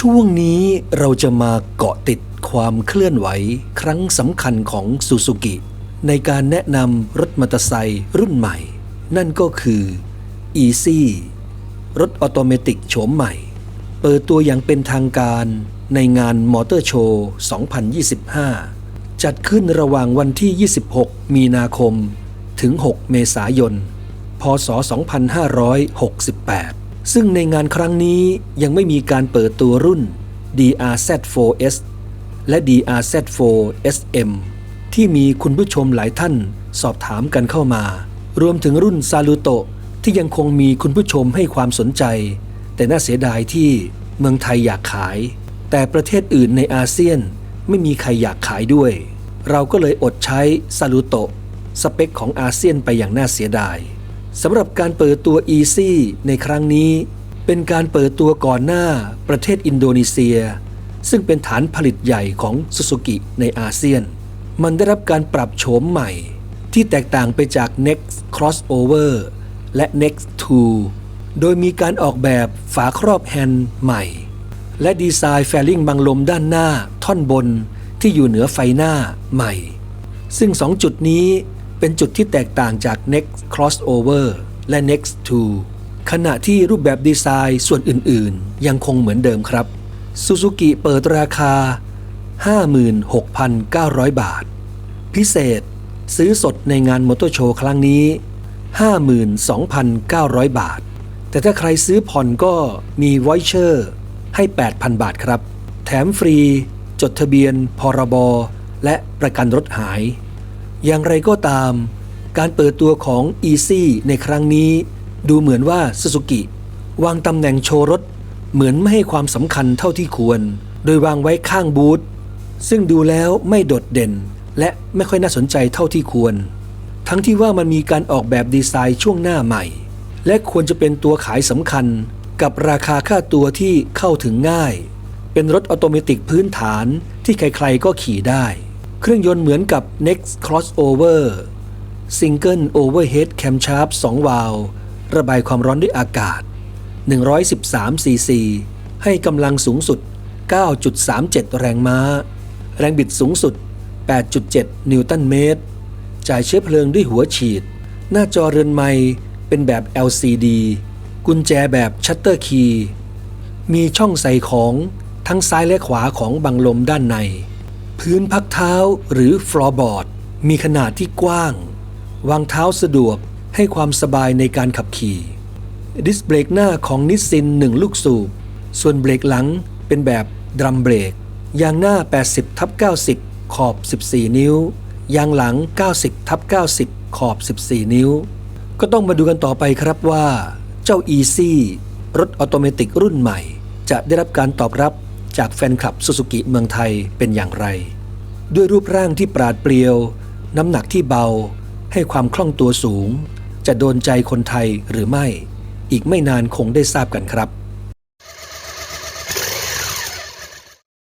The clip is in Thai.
ช่วงนี้เราจะมาเกาะติดความเคลื่อนไหว ครั้งสำคัญของซูซูกิ ในการแนะนำรถมอเตอร์ไซค์รุ่นใหม่ นั่นก็คือ Easy รถออโตเมติกโฉมใหม่ เปิดตัวอย่างเป็นทางการในงานมอเตอร์โชว์ 2025 จัดขึ้นระหว่างวันที่ 26 มีนาคม ถึง 6 เมษายน พศ 2568 ซึ่งในงานครั้งนี้ยังไม่มีการเปิดตัวรุ่น DRZ4S และ DRZ4SM ที่มีคุณผู้ชมหลายท่านสอบถามกันเข้ามา รวมถึงรุ่นซาลูโตที่ยังคงมีคุณผู้ชมให้ความสนใจ แต่น่าเสียดายที่เมืองไทยอยากขาย แต่ประเทศอื่นในอาเซียนไม่มีใครอยากขายด้วย เราก็เลยอดใช้ซาลูโตสเปคของอาเซียนไปอย่างน่าเสียดาย สำหรับการเปิดตัว Easy ในครั้งนี้ เป็นการเปิดตัวก่อนหน้าประเทศอินโดนีเซีย ซึ่งเป็นฐานผลิตใหญ่ของซูซูกิในอาเซียน มันได้รับการปรับโฉมใหม่ ที่แตกต่างไปจาก Next Crossover และ Next 2 โดยมีการออกแบบฝาครอบแฮนด์ใหม่ และดีไซน์แฟลิ่งบังลมด้านหน้าท่อนบนที่อยู่เหนือไฟหน้าใหม่ ซึ่ง 2 จุดนี้ เป็นจุดที่แตกต่างจาก Next Crossover และ Next 2 ขณะที่รูปแบบดีไซน์ส่วนอื่นๆ ยังคงเหมือนเดิมครับ Suzuki เปิดราคา 56,900 บาท พิเศษ ซื้อสดในงานมอเตอร์โชว์ครั้งนี้ 52,900 บาท แต่ถ้าใครซื้อผ่อนก็มีไวเชอร์ให้ 8,000 บาทครับ แถมฟรี จดทะเบียน พรบ และประกันรถหาย อย่างไรก็ตาม การเปิดตัวของ Easy ในครั้งนี้ ดูเหมือนว่า Suzuki วางตำแหน่งโชว์รถ เหมือนไม่ให้ความสำคัญเท่าที่ควร โดยวางไว้ข้างบูธซึ่งดูแล้วไม่โดดเด่น และไม่ค่อยน่าสนใจเท่าที่ควร ทั้งที่ว่ามันมีการออกแบบดีไซน์ช่วงหน้าใหม่ และควรจะเป็นตัวขายสำคัญกับราคาค่าตัวที่เข้าถึงง่าย เป็นรถออโตเมติกพื้นฐานที่ใครๆก็ขี่ได้ เครื่องยนต์เหมือนกับ Next Crossover Single Overhead Camshaft 2 วาล์วระบายความร้อนด้วยอากาศ 113ซีซีให้กำลังสูงสุด 9.37 แรงม้า แรงบิดสูงสุด 8.7 นิวตันเมตร จ่ายเชื้อเพลิงด้วยหัวฉีด หน้าจอเรือนไม้เป็นแบบ LCD กุญแจแบบชัตเตอร์คีย์ มีช่องใส่ของทั้งซ้ายและขวาของบังลมด้านใน พื้นพักเท้าหรือฟลอร์บอร์ดมีขนาดที่กว้าง วางเท้าสะดวกให้ความสบายในการขับขี่ดิสเบรกหน้าของนิสซิน1 ลูกสูบ ส่วนเบรกหลังเป็นแบบดรัมเบรก ยางหน้า 80ทับ90 ขอบ 14 นิ้ว ยางหลัง 90ทับ90 ขอบ 14 นิ้ว ก็ต้องมาดูกันต่อไปครับว่า เจ้า Easy รถออโตเมติกรุ่นใหม่ จะได้รับการตอบรับ จากแฟนคลับซูซูกิเมืองไทยเป็นอย่างไร ด้วยรูปร่างที่ปราดเปรียว น้ำหนักที่เบา ให้ความคล่องตัวสูง จะโดนใจคนไทยหรือไม่ อีกไม่นานคงได้ทราบกันครับ